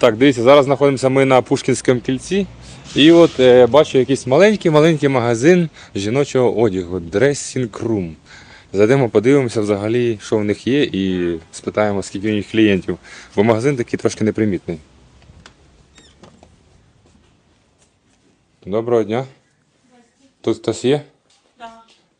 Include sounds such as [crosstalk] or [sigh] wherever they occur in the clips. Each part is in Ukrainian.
Так, дивіться, зараз знаходимося ми на Пушкінському кільці. І от е, бачу якийсь маленький-маленький магазин жіночого одягу Dressing Room. Зайдемо, подивимося взагалі, що в них є, і спитаємо, скільки у них клієнтів. Бо магазин такий трошки непримітний. Доброго дня. Тут хтось є?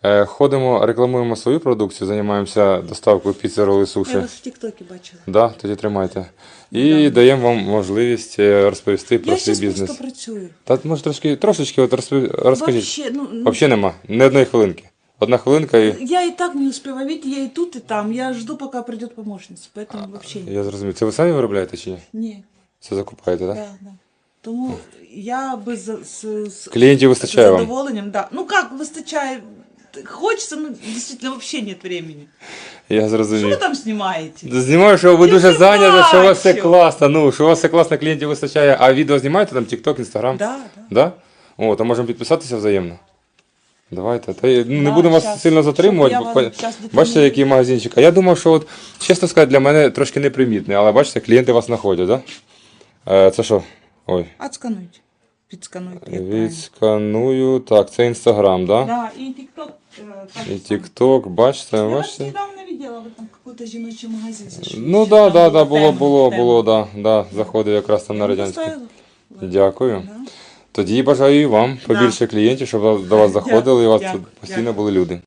Е, Ходимо, рекламуємо свою продукцію, займаємося доставкою піци, роли, суші. Я вас в Тіктокі бачила. Да, тоді тримайте. І даємо вам можливість е, розповісти про Я свій бізнес. просто працюю. Та може трошки трошечки от розпов... розкажіть. Вообще, ну, ну, Взагалі нема, ні одної хвилинки. Одна хвилинка і. я и так не успеваю, видите, я и тут, и там. Я жду, пока придет помощница, поэтому вообще не. Я зрозумів. Це ви самі виробляєте чи ні? Не, Це закупаєте, так? Да? да, да. Тому я би за, з, з Клієнтів вистачає з вам? задоволенням, да. Ну как, выстачает, хочется, ну действительно вообще нет времени. Я Что зрозумів. вы там снимаете? Знімаю, що ви Я дуже зайняті, що у вас все бачу. класно. Ну, що у вас все класно, клієнтів вистачає. А відео знімаєте там TikTok, Instagram? Да, да. Да? О, то можемо підписатися взаємно. Давайте. Та, ну, не Да, будемо вас щас. сильно затримувати. Щоб я бо- вам щас Бачите, який магазинчик. А я думав, що от, чесно сказати, для мене трошки непримітний, але бачите, клієнти вас знаходять, так? Да? Е, це що? Ой. Отскануйте. Підскануйте. як правильно. Відсканую. Так, це інстаграм, да? Да, и ТикТок. І самое. TikTok, бачите, Я бачите? недавно видела, вы там какой-то жіночий магазин зашли. Ну так, да, там да, да, було, було, було, да, да, заходив якраз там на радянську. Дякую. Да. Тоді бажаю і вам побільше клієнтів, щоб до вас [laughs] заходили і у вас тут постійно були люди.